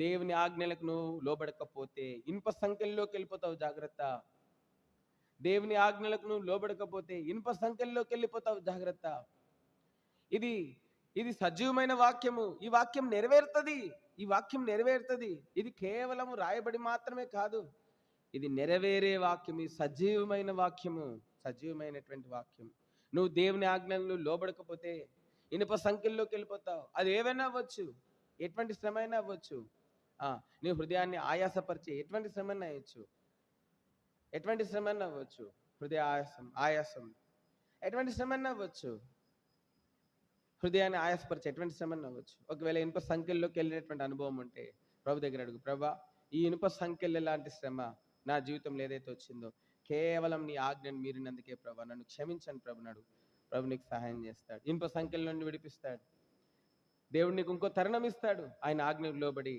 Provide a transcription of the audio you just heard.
దేవుని ఆజ్ఞలకు నువ్వు లోబడకపోతే ఇనుప సంఖ్యల్లోకి వెళ్ళిపోతావు జాగ్రత్త. దేవుని ఆజ్ఞలకు నువ్వు లోబడకపోతే ఇనుప సంఖ్యల్లోకి వెళ్ళిపోతావు జాగ్రత్త. ఇది ఇది సజీవమైన వాక్యము. ఈ వాక్యం నెరవేరుతుంది. ఈ వాక్యం నెరవేరుతుంది. ఇది కేవలము రాయబడి మాత్రమే కాదు. ఇది నెరవేరే వాక్యం. ఇది సజీవమైన వాక్యము. సజీవమైనటువంటి వాక్యం. నువ్వు దేవుని ఆజ్ఞలు లోబడకపోతే ఇనుప సంఖ్యల్లోకి వెళ్ళిపోతావు. అది ఏవైనా అవ్వచ్చు? ఎటువంటి శ్రమ అయినా అవ్వచ్చు? నీ హృదయాన్ని ఆయాసపరిచే ఎటువంటి శ్రమన్న అయినా అవ్వచ్చు ఎటువంటి శ్రమ అవ్వచ్చు? హృదయ ఆయాసం ఆయాసం. ఎటువంటి శ్రమ అవ్వచ్చు? హృదయాన్ని ఆయాసపరిచే ఎటువంటి శ్రమ అవ్వచ్చు? ఒకవేళ ఇనుప సంఖ్యల్లోకి వెళ్ళినటువంటి అనుభవం ఉంటే ప్రభు దగ్గర అడుగు. ప్రభా ఈ ఇనుప సంఖ్యలు లాంటి శ్రమ నా జీవితంలో ఏదైతే వచ్చిందో కేవలం నీ ఆజ్ఞను మీరినందుకే ప్రభా నన్ను క్షమించండి ప్రభు నడు ప్రభు నీకు సహాయం చేస్తాడు. ఇనుప సంఖ్యల నుండి విడిపిస్తాడు. దేవుడు నీకు ఇంకో తరుణం ఇస్తాడు. ఆయన ఆజ్ఞకు లోబడి